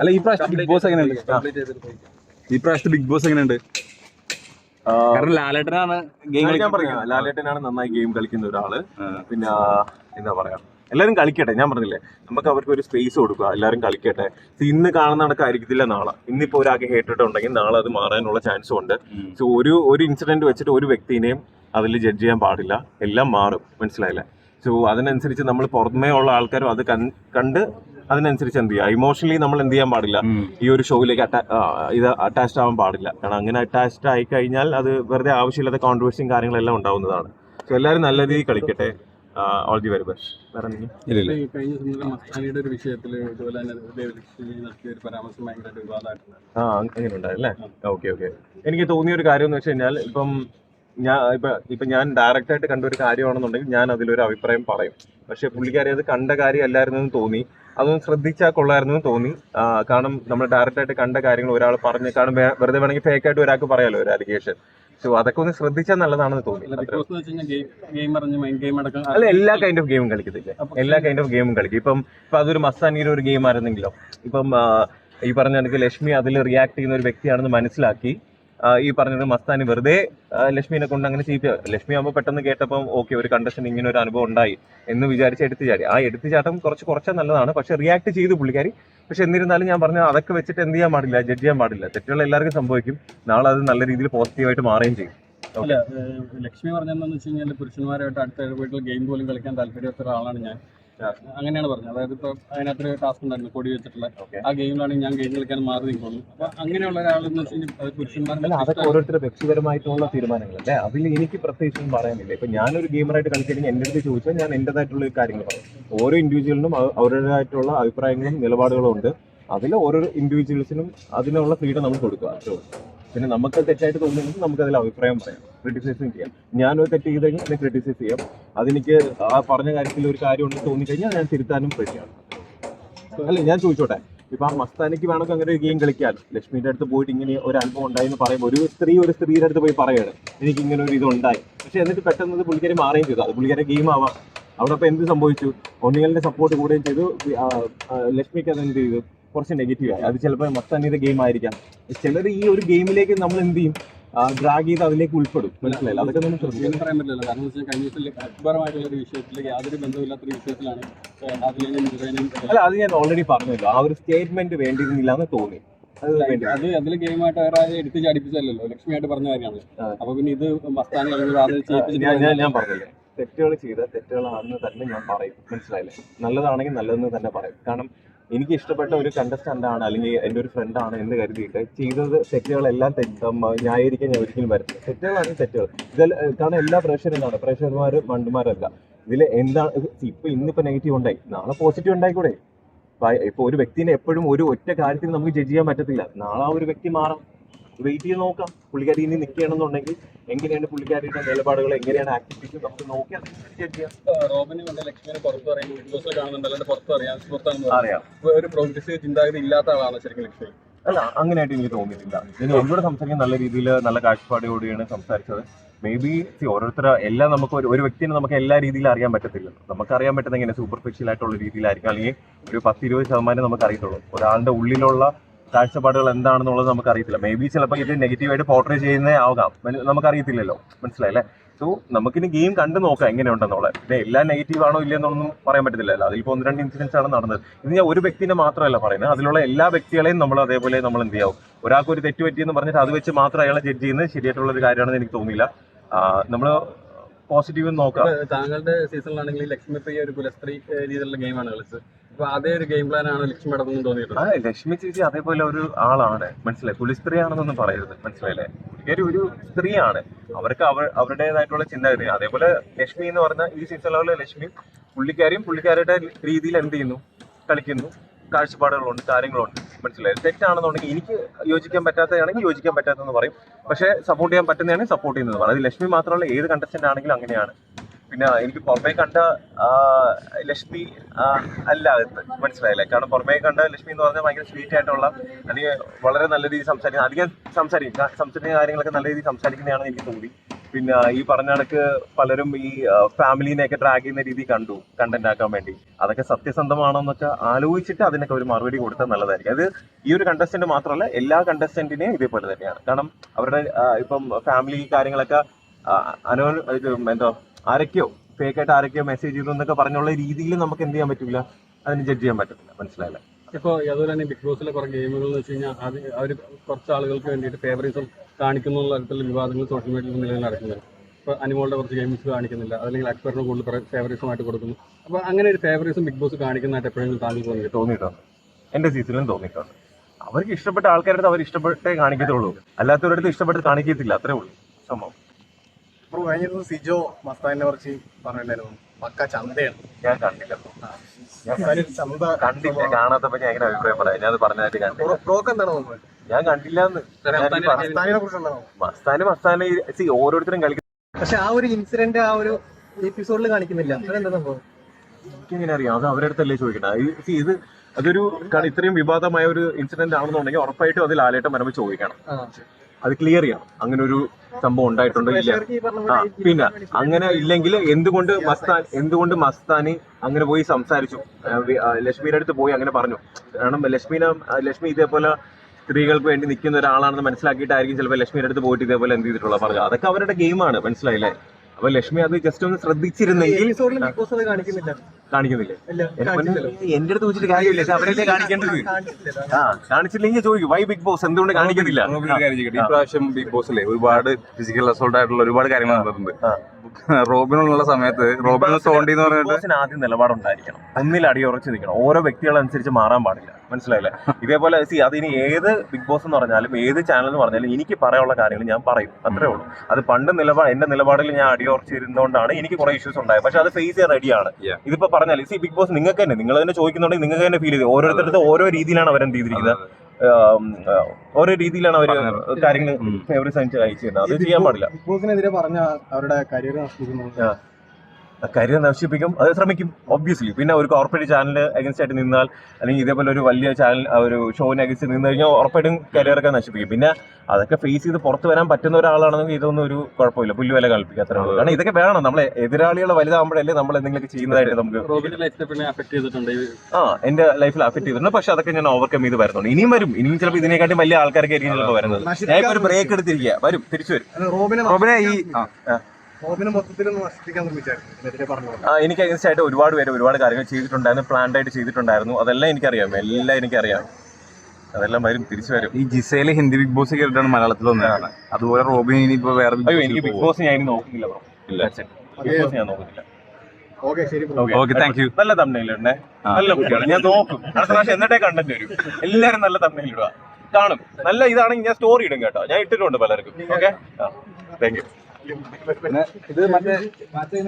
അല്ല ഈ പ്രാവശ്യത്തെ ബിഗ് ബോസ് എങ്ങനെയുണ്ട്? ഈ പ്രാവശ്യത്തെ ബിഗ് ബോസ് എങ്ങനെയുണ്ട്? കാരണം ലാലേട്ടനാണ് ഗെയിം ഞാൻ പറയാം ലാലേട്ടനാണ് നന്നായി ഗെയിം കളിക്കുന്ന ഒരാൾ. പിന്നെ എന്താ പറയാ? എല്ലാവരും കളിക്കട്ടെ ഞാൻ പറഞ്ഞില്ലേ? നമുക്ക് അവർക്ക് ഒരു സ്പേസ് കൊടുക്കുക. എല്ലാവരും കളിക്കട്ടെ. ഇന്ന് കാണുന്ന കണക്കായിരിക്കത്തില്ല നാളെ. ഇന്നിപ്പോ ഒരാൾക്ക് ഹേറ്റിട്ട് ഉണ്ടെങ്കിൽ നാളെ അത് മാറാനുള്ള ചാൻസും ഉണ്ട്. സോ ഒരു ഒരു ഇൻസിഡന്റ് വെച്ചിട്ട് ഒരു വ്യക്തിനെയും അതിൽ ജഡ്ജ് ചെയ്യാൻ പാടില്ല. എല്ലാം മാറും. മനസ്സിലായില്ലേ? സോ അതിനനുസരിച്ച് നമ്മൾ പുറമേ ഉള്ള ആൾക്കാരും അത് കൺ- കണ്ട് അതിനനുസരിച്ച് എന്ത് ചെയ്യുക ഇമോഷണലി നമ്മൾ എന്ത് ചെയ്യാൻ പാടില്ല. ഈ ഒരു ഷോയിലേക്ക് അറ്റാ ഇത് അറ്റാച്ച്ഡ് ആവാൻ പാടില്ല. കാരണം അങ്ങനെ അറ്റാച്ച്ഡ് ആയി കഴിഞ്ഞാൽ അത് വെറുതെ ആവശ്യമില്ലാത്ത കോൺട്രവേഴ്സിയും കാര്യങ്ങളെല്ലാം ഉണ്ടാവുന്നതാണ്. സോ എല്ലാവരും നല്ല രീതിയിൽ കളിക്കട്ടെ. ഓൾ ദി വെരി ബെസ്റ്റ് കഴിഞ്ഞ ദിവസം മസ്താനിയുടെ ഒരു വിഷയത്തിൽ ഇതുപോലെ തന്നെ നടത്തിയ ഒരു പരാമർശം ഭയങ്കരമായിട്ട് വിവാദമായിട്ടുണ്ട് ആ അങ്ങനെ ഉണ്ടായല്ലേ ഓക്കെ ഓക്കെ എനിക്ക് തോന്നിയ ഒരു കാര്യം എന്ന് വെച്ച് കഴിഞ്ഞാൽ ഇപ്പം ഞാൻ ഇപ്പൊ ഇപ്പൊ ഞാൻ ഡയറക്റ്റ് ആയിട്ട് കണ്ട ഒരു കാര്യമാണെന്നുണ്ടെങ്കിൽ ഞാൻ അതിലൊരു അഭിപ്രായം പറയും. പക്ഷെ പുള്ളിക്കാരി അത് കണ്ട കാര്യം അല്ലായിരുന്നു എന്ന് തോന്നി. അതൊന്ന് ശ്രദ്ധിച്ചാൽ കൊള്ളായിരുന്നു എന്ന് തോന്നി കാരണം നമ്മൾ ഡയറക്റ്റ് ആയിട്ട് കണ്ട കാര്യങ്ങൾ ഒരാൾ പറഞ്ഞ് കാരണം വെറുതെ വേണമെങ്കിൽ ഫേക്ക് ആയിട്ട് ഒരാൾക്ക് പറയാലോ ഒരു അലിഗേഷൻ സോ അതൊക്കെ ഒന്ന് ശ്രദ്ധിച്ചാൽ നല്ലതാണെന്ന് തോന്നി. അല്ല എല്ലാ കൈൻഡ് ഓഫ് ഗെയിമും കളിക്കത്തില്ല? എല്ലാ കൈൻഡ് ഓഫ് ഗെയിമും കളിക്കും. ഇപ്പം ഇപ്പൊ അതൊരു മസ്താനിയുടെ ഒരു ഗെയിം ആയിരുന്നെങ്കിലോ ഇപ്പം ഈ പറഞ്ഞ ലക്ഷ്മി അതിൽ റിയാക്ട് ചെയ്യുന്ന ഒരു വ്യക്തിയാണെന്ന് മനസ്സിലാക്കി. ഈ പറഞ്ഞത് മസ്താനി വെറുതെ ലക്ഷ്മിനെ കൊണ്ട് അങ്ങനെ ചെയ്യിപ്പിക്കുക ലക്ഷ്മി ആകുമ്പോൾ പെട്ടെന്ന് കേട്ടപ്പം ഓക്കെ ഒരു കണ്ടസ്റ്റൻ ഇങ്ങനെ ഒരു അനുഭവം ഉണ്ടായി എന്ന് വിചാരിച്ച് എടുത്തു ചാടി ആ എടുത്തു ചാട്ടം കുറച്ച് കുറച്ച് നല്ലതാണ്. പക്ഷെ റിയാക്ട് ചെയ്തു പുള്ളിക്കാരി. പക്ഷെ എന്നിരുന്നാലും ഞാൻ പറഞ്ഞു അതൊക്കെ വെച്ചിട്ട് എന്ത് ചെയ്യാൻ പാടില്ല ജഡ്ജ് ചെയ്യാൻ പാടില്ല. തെറ്റുകൾ എല്ലാവർക്കും സംഭവിക്കും. നാളെ അത് നല്ല രീതിയിൽ പോസിറ്റീവായിട്ട് മാറുകയും ചെയ്യും. ലക്ഷ്മി പറഞ്ഞെന്നു വെച്ച് കഴിഞ്ഞാൽ പുരുഷന്മാരായിട്ട് അടുത്ത ഇടപെട്ടിൽ ഗെയിം പോലും കളിക്കാൻ ഒരാളാണ് ഞാൻ. അങ്ങനെയാണ് പറഞ്ഞത്. അതായത് ഇപ്പൊ അതിനകത്തൊരു ടാസ്ക് ഉണ്ടായിരുന്നു കൊടി വെച്ചിട്ടുള്ള. ആ ഗെയിമിലാണ് ഞാൻ ഗെയിം കളിക്കാൻ മാറി നിൽക്കുന്നു അപ്പൊ അങ്ങനെയുള്ള ഒരാളെന്ന് വെച്ച് കഴിഞ്ഞാൽ പുരുഷന്മാരുടെ അല്ല അതൊക്കെ ഓരോരുത്തരുടെ വ്യക്തിപരമായിട്ടുള്ള തീരുമാനങ്ങളല്ലേ? അതിൽ എനിക്ക് പ്രത്യേകിച്ചൊന്നും പറയാനില്ല. ഇപ്പൊ ഞാനൊരു ഗെയിമറായിട്ട് കളിച്ചില്ലെങ്കിൽ എന്റെ അടുത്ത് ചോദിച്ചാൽ ഞാൻ എന്റേതായിട്ടുള്ള കാര്യങ്ങൾ പറയും. ഓരോ ഇൻഡിവിജ്വലിനും അവ- അവരുടേതായിട്ടുള്ള അഭിപ്രായങ്ങളും നിലപാടുകളും ഉണ്ട്. അതിൽ ഓരോ ഇൻഡിവിജ്വൽസിനും അതിനുള്ള ഫ്രീഡം നമ്മൾ കൊടുക്കുക. അത്രേ. പിന്നെ നമുക്ക് തെറ്റായിട്ട് തോന്നുന്നെങ്കിൽ നമുക്ക് അതിൽ അഭിപ്രായം പറയാം. ക്രിറ്റിസൈസും ചെയ്യാം. ഞാനൊരു തെറ്റ് ചെയ്ത് കഴിഞ്ഞാൽ എന്നെ ക്രിറ്റിസൈസ് ചെയ്യാം. അതെനിക്ക് ആ പറഞ്ഞ കാര്യത്തിൽ ഒരു കാര്യം ഉണ്ടെന്ന് തോന്നിക്കഴിഞ്ഞാൽ ഞാൻ തിരുത്താനും റെഡിയാണ് അല്ല ഞാൻ ചോദിച്ചോട്ടെ. ഇപ്പൊ ആ മസ്താനിക്ക് വേണമെങ്കിൽ അങ്ങനെ ഒരു ഗെയിം കളിക്കാൻ. ലക്ഷ്മിയുടെ അടുത്ത് പോയിട്ട് ഇങ്ങനെ ഒരു അനുഭവം ഉണ്ടായി എന്ന് പറയുമ്പോൾ ഒരു സ്ത്രീ ഒരു സ്ത്രീയുടെ അടുത്ത് പോയി പറയാണ് എനിക്ക് ഇങ്ങനെ ഒരു ഇത് ഉണ്ടായി പക്ഷെ എന്നിട്ട് പെട്ടെന്ന് പുള്ളിക്കാരി മാറുകയും ചെയ്തു. അത് പുള്ളിക്കാരെ ഗെയിം ആവാം. അവിടെ ഇപ്പൊ എന്ത് സംഭവിച്ചു? ഒന്നികളുടെ സപ്പോർട്ട് കൂടുകയും ചെയ്തു. ലക്ഷ്മിക്ക് അത് എന്ത് ചെയ്തു? കുറച്ച് നെഗറ്റീവ് ആയി. അത് ചിലപ്പോൾ മൊത്തം ഇത് ഗെയിം ആയിരിക്കാം. ചിലർ ഈ ഒരു ഗെയിമിലേക്ക് നമ്മൾ എന്ത് ചെയ്യും? ഡ്രാഗ് ചെയ്ത് അതിലേക്ക് ഉൾപ്പെടും. മനസ്സിലായില്ല? അതൊക്കെ നമ്മൾ ശ്രദ്ധിക്കണം. അങ്ങനെ പറയാൻ പറ്റില്ല കാരണം വെച്ചാൽ കഴിഞ്ഞ ദിവസം അക്ബറുമായിട്ടുള്ള ഒരു വിഷയത്തിൽ യാതൊരു ബന്ധമില്ലാത്തൊരു വിഷയത്തിലാണ് അതിലേക്ക് മുഴുവനും അല്ല അത് ഞാൻ ഓൾറെഡി പറഞ്ഞല്ലോ. ആ ഒരു സ്റ്റേറ്റ്മെന്റ് വേണ്ടിയിരുന്നില്ല എന്ന് തോന്നി. അത് അതിൽ ഗെയിമായിട്ട് വേറെ ആരെയും എടുത്ത് ചാടിപ്പിച്ചല്ലോ ലക്ഷ്മിയായിട്ട് പറഞ്ഞ കാര്യമാണ്. അപ്പൊ പിന്നെ ഇത് മസ്താനി ഞാൻ പറഞ്ഞില്ലേ. തെറ്റുകൾ ചെയ്ത തെറ്റുകളാണെന്ന് തന്നെ ഞാൻ പറയും. മനസ്സിലായില്ലേ? നല്ലതാണെങ്കിൽ നല്ലതെന്ന് തന്നെ പറയും. കാരണം എനിക്ക് ഇഷ്ടപ്പെട്ട ഒരു കണ്ടസ്റ്റന്റ് ആണ് അല്ലെങ്കിൽ എന്റെ ഒരു ഫ്രണ്ട് ആണ് എന്ന് കരുതിയിട്ട് ചെയ്തത് തെറ്റുകളെല്ലാം തെറ്റ് ന്യായീകരിക്കാൻ ഞാൻ ഒരിക്കലും വരുന്നത് തെറ്റുകളാണ് തെറ്റുകൾ. ഇതിൽ കാരണം എല്ലാ പ്രേക്ഷകരും പ്രേക്ഷകന്മാർ മണ്ടുമാരല്ല ഇതിൽ എന്താണ് ഇപ്പം ഇപ്പൊ ഇന്നിപ്പോ നെഗറ്റീവ് ഉണ്ടായി. നാളെ പോസിറ്റീവ് ഉണ്ടായിക്കൂടെ? ഇപ്പോൾ ഇപ്പൊ ഒരു വ്യക്തിനെ എപ്പോഴും ഒരു ഒറ്റ കാര്യത്തിൽ നമുക്ക് ജഡ്ജ് ചെയ്യാൻ പറ്റത്തില്ല. നാളെ ആ ഒരു വ്യക്തി മാറാം വെയിറ്റ് ചെയ്ത് നോക്കാം. പുള്ളിക്കാരി ഇനി നിൽക്കുകയാണെന്നുണ്ടെങ്കിൽ എങ്ങനെയാണ് പുള്ളിക്കാരിയുടെ നിലപാടുകൾ എങ്ങനെയാണ് ആക്ടിവിറ്റീസ് നമുക്ക് നോക്കി റോബിന് കൊണ്ട് ലക്ഷ്മിനെ പുറത്ത് പറയും ബിഗ് ബോസിൽ കാണുന്നുണ്ട്. അല്ലാണ്ട് പുറത്ത് പറയാം പുറത്താണെന്ന് അറിയാം. ഒരു പ്രോഗ്രസീവ് ചിന്താഗതി ഇല്ലാത്ത ആളാണ് ശരിക്കും ലക്ഷ്മി. അല്ല അങ്ങനെയായിട്ട് എനിക്ക് തോന്നിയിട്ടില്ല. ഞാൻ ഒന്നുകൂടെ സംസാരിക്കാൻ നല്ല രീതിയിൽ നല്ല കാഴ്ചപ്പാടോടെയാണ് സംസാരിച്ചത്. മേ ബി ഓരോരുത്തർ എല്ലാം നമുക്ക് ഒരു ഒരു വ്യക്തിനെ നമുക്ക് എല്ലാ രീതിയിലും അറിയാൻ പറ്റത്തില്ല. നമുക്ക് അറിയാൻ പറ്റുന്ന എങ്ങനെ സൂപ്പർഫിഷ്യൽ ആയിട്ടുള്ള രീതിയിലായിരിക്കും. അല്ലെങ്കിൽ ഒരു പത്ത് ഇരുപത് ശതമാനം നമുക്ക് അറിയത്തുള്ളൂ ഒരാളുടെ ഉള്ളിലുള്ള കാഴ്ചപ്പാടുകൾ എന്താണെന്നുള്ളത് നമുക്ക് അറിയത്തില്ല മേ ബി ചിലപ്പോൾ ഇത് നെഗറ്റീവായിട്ട് പോർട്രേ ചെയ്യുന്നേ ആകാം. നമുക്കറിയത്തില്ലല്ലോ. മനസ്സിലായില്ലേ സോ നമുക്കിനി ഗെയിം കണ്ടു നോക്കാം എങ്ങനെയുണ്ടെന്നുള്ളത്. പിന്നെ എല്ലാം നെഗറ്റീവ് ആണോ ഇല്ലെന്നൊന്നും പറയാൻ പറ്റത്തില്ലല്ലോ അതിലിപ്പോൾ ഒന്ന് രണ്ട് ഇൻസിഡൻസ് ആണ് നടന്നത്. ഇത് ഞാൻ ഒരു വ്യക്തിനെ മാത്രമല്ല പറയുന്നത്. അതിലുള്ള എല്ലാ വ്യക്തികളെയും നമ്മൾ അതേപോലെ നമ്മൾ എന്ത് ചെയ്യാവും? ഒരാൾക്ക് ഒരു തെറ്റ് പറ്റിയെന്ന് പറഞ്ഞിട്ട് അത് വെച്ച് മാത്രം അയാളെ ജഡ്ജ് ചെയ്യുന്നത് ശരിയായിട്ടുള്ള ഒരു കാര്യമാണെന്ന് എനിക്ക് തോന്നിയില്ല. നമ്മൾ പോസിറ്റീവ് നോക്കാം. താങ്കളുടെ സീസണിലാണെങ്കിൽ ലക്ഷ്മി പ്രിയ ഒരു പുലസ്ത്രീ രീതിയിലുള്ള ഗെയിമാണ് കളിച്ചത്. ഗെയിം ലക്ഷ്മി ആ ലക്ഷ്മി ചേച്ചി അതേപോലെ ഒരു ആളാണ്. മനസ്സിലായി? ആണെന്നൊന്നും പറയരുത്. മനസ്സിലായില്ലേ? പുള്ളിക്കാരി ഒരു സ്ത്രീയാണ്. അവർക്ക് അവർ അവരുടേതായിട്ടുള്ള ചിന്താഗതി അതേപോലെ ലക്ഷ്മി എന്ന് പറഞ്ഞ ഈ സീസണിലുള്ള ലക്ഷ്മി പുള്ളിക്കാരിയും പുള്ളിക്കാരുടെ രീതിയിൽ എന്ത് ചെയ്യുന്നു? കളിക്കുന്നു. കാഴ്ചപ്പാടുകളുണ്ട് കാര്യങ്ങളുണ്ട്. മനസ്സിലായി? തെറ്റാണെന്നുണ്ടെങ്കിൽ എനിക്ക് യോജിക്കാൻ പറ്റാത്തതാണെങ്കിൽ യോജിക്കാൻ പറ്റാത്തതെന്ന് പറയും. പക്ഷേ സപ്പോർട്ട് ചെയ്യാൻ പറ്റുന്നതാണെങ്കിൽ സപ്പോർട്ട് ചെയ്യുന്നത് അത് ലക്ഷ്മി മാത്രമല്ല ഏത് കണ്ടസ്റ്റന്റ് ആണെങ്കിലും അങ്ങനെയാണ്. പിന്നെ എനിക്ക് പുറമേ കണ്ട ലക്ഷ്മി അല്ല മനസ്സിലായില്ലേ. കാരണം പുറമേ കണ്ട ലക്ഷ്മി എന്ന് പറഞ്ഞാൽ ഭയങ്കര സ്വീറ്റ് ആയിട്ടുള്ള അല്ലെങ്കിൽ വളരെ നല്ല രീതിയിൽ സംസാരിക്കുന്ന അധികം സംസാരിക്കും സംസാരിക്കുന്ന കാര്യങ്ങളൊക്കെ നല്ല രീതിയിൽ സംസാരിക്കുന്നതാണെന്ന് എനിക്ക് തോന്നി. പിന്നെ ഈ പറഞ്ഞ കണക്ക് പലരും ഈ ഫാമിലിനെ ഒക്കെ ട്രാക്ക് ചെയ്യുന്ന രീതി കണ്ടു കണ്ടന്റ് ആക്കാൻ വേണ്ടി. അതൊക്കെ സത്യസന്ധമാണോ എന്നൊക്കെ ആലോചിച്ചിട്ട് അതിനൊക്കെ ഒരു മറുപടി കൊടുത്താൽ നല്ലതായിരിക്കും. അത് ഈ ഒരു കണ്ടസ്റ്റന്റ് മാത്രമല്ല എല്ലാ കണ്ടസ്റ്റന്റിനെയും ഇതേപോലെ തന്നെയാണ്. കാരണം അവരുടെ ഇപ്പം ഫാമിലി കാര്യങ്ങളൊക്കെ അനോ ഇത് എന്തോ ആരൊക്കെയോ ഫേക്ക് ആയിട്ട് ആരൊക്കെയോ മെസ്സേജ് ചെയ്തു എന്നൊക്കെ പറഞ്ഞുള്ള രീതിയിൽ നമുക്ക് എന്ത് ചെയ്യാൻ പറ്റില്ല അതിന് ജഡ്ജ് ചെയ്യാൻ പറ്റത്തില്ല. മനസ്സിലായില്ല? ഇപ്പോൾ അതുപോലെ തന്നെ ബിഗ് ബോസിലെ കുറേ ഗെയിമുകൾ എന്ന് വെച്ച് കഴിഞ്ഞാൽ അത് അവർ കുറച്ച് ആളുകൾക്ക് വേണ്ടിയിട്ട് ഫേവറിസം കാണിക്കുന്നു എന്നുള്ള തരത്തിലുള്ള വിവാദങ്ങൾ സോഷ്യൽ മീഡിയയിൽ നിലയിൽ നടക്കുന്നുണ്ട് ഇപ്പോൾ അനിമോളുടെ കുറച്ച് ഗെയിംസ് കാണിക്കുന്നില്ല. അല്ലെങ്കിൽ അക്ബറിന് കൂടുതൽ ഫേവറിസമായിട്ട് കൊടുക്കുന്നു. അപ്പോൾ അങ്ങനെ ഒരു ഫേവറിസം ബിഗ് ബോസ് കാണിക്കുന്നതായിട്ട് എപ്പോഴെങ്കിലും താങ്കൾ തോന്നിയിട്ട് തോന്നിയിട്ടുണ്ട്. എന്റെ സീസണിലും തോന്നിയിട്ടുണ്ട്. അവർക്ക് ഇഷ്ടപ്പെട്ട ആൾക്കാരുടെ അവർ ഇഷ്ടപ്പെട്ടേ കാണിക്കത്തുള്ളൂ. അല്ലാത്തവരുടെ ഇഷ്ടപ്പെട്ട് കാണിക്കത്തില്ല. അത്രേ ഉള്ളൂ. സംഭവം. അപ്പോൾ കഴിഞ്ഞ ദിവസം സിജോ മസ്താനിനെ കുറിച്ച് പറഞ്ഞിട്ടുണ്ടായിരുന്നു. പക്ക ചന്തയാണ്. ഞാൻ കണ്ടില്ല ചന്ത കണ്ടില്ല. കാണാത്തപ്പോ ഞാൻ എങ്ങനെ അഭിപ്രായം പറയാം. ഞാൻ അത് പറഞ്ഞായിട്ട് കണ്ടില്ല. ബ്രോക്ക് എന്താണ് തോന്നുന്നത്? ഞാൻ കണ്ടില്ല എന്ന് മസ്താന് മസ്താന് സി ഓരോരുത്തരും കളിക്കുന്ന പക്ഷെ ആ ഒരു ഇൻസിഡന്റ് ആ ഒരു എപ്പിസോഡിൽ കാണിക്കുന്നില്ല. അതെന്താ സംഭവം? എനിക്ക് എങ്ങനെ അറിയാം? അത് അവരുടെ അടുത്തല്ലേ see, ഇത് അതൊരു കാരണം ഇത്രയും വിവാദമായ ഒരു ഇൻസിഡന്റ് ആണെന്നുണ്ടെങ്കിൽ ഉറപ്പായിട്ടും അത് ആലേട്ടം വരുമ്പോൾ ചോദിക്കണം. അത് ക്ലിയർ ചെയ്യണം. അങ്ങനെ ഒരു സംഭവം ഉണ്ടായിട്ടുണ്ടോ ഇല്ല. പിന്നെ അങ്ങനെ ഇല്ലെങ്കിൽ എന്തുകൊണ്ട് മസ്താൻ എന്തുകൊണ്ട് മസ്താനി അങ്ങനെ പോയി സംസാരിച്ചു? ലക്ഷ്മിയുടെ അടുത്ത് പോയി അങ്ങനെ പറഞ്ഞു. കാരണം ലക്ഷ്മിനെ ലക്ഷ്മി ഇതേപോലെ സ്ത്രീകൾക്ക് വേണ്ടി നിൽക്കുന്ന ഒരാളാണെന്ന് മനസ്സിലാക്കിയിട്ടായിരിക്കും ചിലപ്പോൾ ലക്ഷ്മിയുടെ അടുത്ത് പോയിട്ട് ഇതേപോലെ എന്ത് ചെയ്തിട്ടുള്ള പറഞ്ഞു അതൊക്കെ അവരുടെ ഗെയിമാണ് മനസ്സിലായില്ലേ? അപ്പൊ ലക്ഷ്മി അത് ജസ്റ്റ് ഒന്ന് ശ്രദ്ധിച്ചിരുന്നെങ്കിൽ ബോസ് കാണിക്കുന്നില്ല. എന്റെ അടുത്ത് ചോദിച്ചിട്ട് കാര്യമില്ല അവരല്ലേ കാണിക്കേണ്ടത്? ആ കാണിച്ചില്ലെങ്കിൽ ചോദിക്കും വൈ ബിഗ് ബോസ് എന്തുകൊണ്ട് കാണിക്കുന്നില്ല? റോബിൻ ഒരു കാര്യം ചോദിക്കട്ടെ? പ്രാവശ്യം ബിഗ് ബോസിലെ ഒരുപാട് ഫിസിക്കൽ അസോൾട്ട് ആയിട്ടുള്ള ഒരുപാട് കാര്യങ്ങൾ നടന്നിട്ടുണ്ട്. റോബിനുള്ള സമയത്ത് റോബിൻ സോണ്ടി എന്ന് പറഞ്ഞിട്ട് ആദ്യം നിലപാടുണ്ടായിരിക്കണം. ഒന്നിൽ അടിയുറച്ച് നിൽക്കണം. ഓരോ വ്യക്തികളനുസരിച്ച് മാറാൻ പാടില്ല. മനസ്സിലായില്ലേ? ഇതേപോലെ സി അതിന് ഏത് ബിഗ് ബോസ് എന്ന് പറഞ്ഞാലും ഏത് ചാനൽ എന്ന് പറഞ്ഞാലും എനിക്ക് പറയാനുള്ള കാര്യങ്ങൾ ഞാൻ പറയും. അത്രേ ഉള്ളൂ. അത് പണ്ട് നിലപാട് എന്റെ നിലപാടിൽ ഞാൻ അടിയുറച്ചിരുന്നതുകൊണ്ടാണ് എനിക്ക് കുറെ ഇഷ്യൂസ് ഉണ്ടായത്. പക്ഷെ അത് ഫേസ് ചെയ്യാൻ റെഡിയാണ് ഇതിപ്പോ പറഞ്ഞാൽ സി ബിഗ് ബോസ് നിങ്ങൾക്ക് തന്നെ നിങ്ങൾ തന്നെ ചോദിക്കുന്നുണ്ടെങ്കിൽ നിങ്ങൾക്ക് തന്നെ ഫീൽ ചെയ്ത് ഓരോരുത്തരുടെ ഓരോ രീതിയിലാണ് അവരെന്ത് ചെയ്തിരിക്കുന്നത് ഓരോ രീതിയിലാണ് അവർ. കാര്യങ്ങൾ. ഫേവറേറ്റ് അയച്ചു അയച്ചിരുന്നത്. അത് ചെയ്യാൻ പാടില്ല. ബിഗ് ബോസിനെതിരെ പറഞ്ഞ അവരുടെ കരിയർ നഷ്ടിക്കുന്നു കരിയർ നശിപ്പിക്കും. അത് ശ്രമിക്കും ഒബ്വിയസ്ലി പിന്നെ ഒരു കോർപ്പറേറ്റ് ചാനൽ അഗൻസ്റ്റ് ആയിട്ട് നിന്നാൽ അല്ലെങ്കിൽ ഇതേപോലെ ഒരു വലിയ ചാനൽ ഒരു ഷോവിന് അഗൻസ്റ്റ് നിന്ന് കഴിഞ്ഞാൽ ഉറപ്പായിട്ടും കരിയറൊക്കെ നശിപ്പിക്കും. പിന്നെ അതൊക്കെ ഫേസ് ചെയ്ത് പുറത്ത് വരാൻ പറ്റുന്ന ഒരാളാണെങ്കിൽ ഇതൊന്നും ഒരു കുഴപ്പമില്ല. പുല്ലുവില കളിപ്പിക്കുക അത്ര കാരണം ഇതൊക്കെ വേണം. നമ്മളെ എതിരാളികളെ വലുതാകുമ്പോഴല്ലേ നമ്മൾ എന്തെങ്കിലുമൊക്കെ ചെയ്യുന്നതായിട്ട് നമുക്ക് ആ എന്റെ ലൈഫിൽ അഫക്ട് ചെയ്തിട്ടുണ്ട്. പക്ഷെ അതൊക്കെ ഞാൻ ഓവർകം ചെയ്ത് വരുന്നുണ്ട്. ഇനിയും വരും. ഇനിയും ചിലപ്പോൾ ഇതിനെക്കാട്ടി വലിയ ആൾക്കാരൊക്കെ ആയിരിക്കും ചിലപ്പോൾ വരുന്നത്. ഞാൻ ഒരു ബ്രേക്ക് എടുത്തിരിക്കുക വരും. തിരിച്ചു വരും. റോബിനെ റോബിനെ ഈ ആ, മൊത്തത്തിൽ നശിപ്പിക്കാൻ ശ്രമിച്ചായിരുന്നു ഇതിനെതിരെ പറഞ്ഞു ആ, എനിക്ക് അഗൻസ്റ്റ് ആയിട്ട് ഒരുപാട് പേര് ഒരുപാട് കാര്യങ്ങൾ ചെയ്തിട്ടുണ്ടായിരുന്നു പ്ലാൻഡ് ആയിട്ട് ചെയ്തിട്ടുണ്ടായിരുന്നു. അതെല്ലാം എനിക്കറിയാം എല്ലാം എനിക്കറിയാം. അതെല്ലാം വരും തിരിച്ചു വരും. ഈ ജിസയിലെ ഹിന്ദി ബിഗ് ബോസ് കേട്ടിട്ടാണ് മലയാളത്തിൽ വന്നത്. അതുപോലെ റോബിൻ ഇനിയിപ്പോ വേറെ അയ്യോ എനിക്ക് ബിഗ് ബോസ് ഞാൻ ഇനി നോക്കുന്നില്ല ബ്രോ ഇല്ല. ബിഗ് ബോസ് ഞാൻ നോക്കുന്നില്ല. ഓക്കെ ശരി bro. Okay, Okay, നല്ല തമ്മിലുണ്ടേ. നല്ല കുട്ടിയാണ് ഞാൻ നോക്കും. അടുത്ത പ്രാവശ്യം എന്നിട്ടേ കണ്ടന്റ് വരും. എല്ലാരും നല്ല തമ്മിലിടുക കാണും. നല്ല ഇതാണെങ്കിൽ ഞാൻ സ്റ്റോറി ഇടും കേട്ടോ. ഞാൻ ഇട്ടിട്ടുണ്ട് പലർക്കും. ഓക്കെ താങ്ക് യു ഇത് മറ്റേ